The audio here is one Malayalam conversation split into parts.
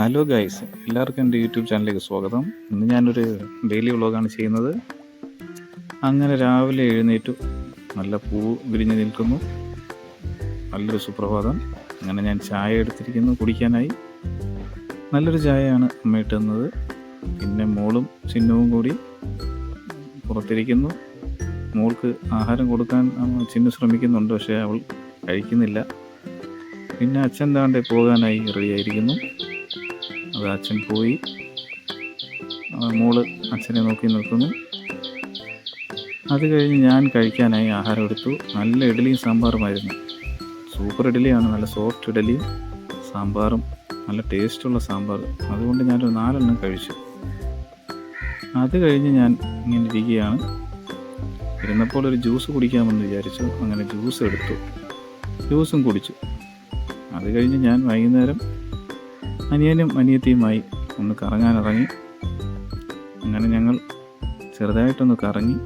ഹലോ ഗൈസ് എല്ലാവർക്കും എന്റെ യൂട്യൂബ് ചാനലിലേക്ക് സ്വാഗതം. ഇന്ന് ഞാനൊരു ഡെയിലി വ്ളോഗാണ് ചെയ്യുന്നത്. അങ്ങനെ രാവിലെ എഴുന്നേറ്റു. നല്ല പൂ വിരിഞ്ഞ് നിൽക്കുന്നു. നല്ലൊരു സുപ്രഭാതം. അങ്ങനെ ഞാൻ ചായ എടുത്തിരിക്കുന്നു കുടിക്കാനായി. നല്ലൊരു ചായയാണ് അമ്മ ഇട്ടുന്നത്. പിന്നെ മോളും ചിഹ്നവും കൂടി പുറത്തിരിക്കുന്നു. മോൾക്ക് ആഹാരം കൊടുക്കാൻ ചിന്നു ശ്രമിക്കുന്നുണ്ട് പക്ഷേ അവൾ കഴിക്കുന്നില്ല. പിന്നെ അച്ഛൻ താണ്ടെ പോകാനായി റെഡിയായിരിക്കുന്നു അത് അച്ഛൻ പോയി. മോൾ അച്ഛനെ നോക്കി നിൽക്കുന്നു. അത് കഴിഞ്ഞ് ഞാൻ കഴിക്കാനായി ആഹാരം എടുത്തു. നല്ല ഇഡലിയും സാമ്പാറുമായിരുന്നു സൂപ്പർ ഇഡലിയാണ് നല്ല സോഫ്റ്റ് ഇഡലിയും സാമ്പാറും നല്ല ടേസ്റ്റുള്ള സാമ്പാർ. അതുകൊണ്ട് ഞാനൊരു നാലെണ്ണം കഴിച്ചു. അത് കഴിഞ്ഞ് ഞാൻ ഇങ്ങനെ ഇരിക്കുകയാണ്. ഇരുന്നപ്പോൾ ഒരു ജ്യൂസ് കുടിക്കാമെന്ന് വിചാരിച്ചു. അങ്ങനെ ജ്യൂസ് എടുത്തു. ജ്യൂസും കുടിച്ചു. അത് കഴിഞ്ഞ് ഞാൻ വൈകുന്നേരം അനിയനും അനിയത്തിയുമായി ഒന്ന് കറങ്ങാനിറങ്ങി. അങ്ങനെ ഞങ്ങൾ ചെറുതായിട്ടൊന്ന് കറങ്ങി.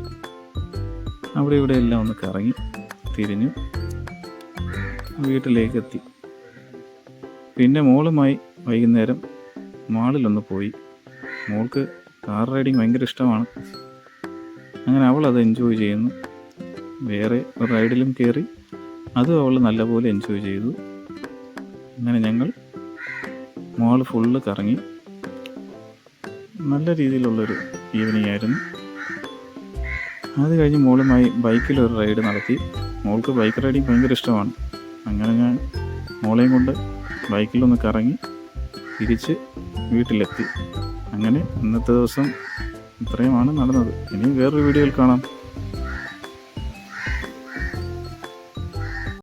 അവിടെ ഇവിടെ എല്ലാം ഒന്ന് കറങ്ങി തിരിഞ്ഞു വീട്ടിലേക്ക് എത്തി പിന്നെ മോളുമായി വൈകുന്നേരം മാളിലൊന്ന് പോയി. മോൾക്ക് കാർ റൈഡിങ് ഭയങ്കര ഇഷ്ടമാണ്. അങ്ങനെ അവൾ അത് എൻജോയ് ചെയ്യുന്നു. വേറെ റൈഡിലും കയറി അതും അവൾ നല്ലപോലെ എൻജോയ് ചെയ്തു. അങ്ങനെ ഞങ്ങൾ മോൾ ഫുള്ള് കറങ്ങി. നല്ല രീതിയിലുള്ളൊരു ഈവനിങ് ആയിരുന്നു. അത് കഴിഞ്ഞ് മോളുമായി ബൈക്കിൽ ഒരു റൈഡ് നടത്തി. മോൾക്ക് ബൈക്ക് റൈഡിങ് ഭയങ്കര ഇഷ്ടമാണ്. അങ്ങനെ ഞാൻ മോളെയും കൊണ്ട് ബൈക്കിലൊന്ന് കറങ്ങി തിരിച്ച് വീട്ടിലെത്തി. അങ്ങനെ ഇന്നത്തെ ദിവസം ഇത്രയുമാണ് നടന്നത്. ഇനി വേറൊരു വീഡിയോയിൽ കാണാം.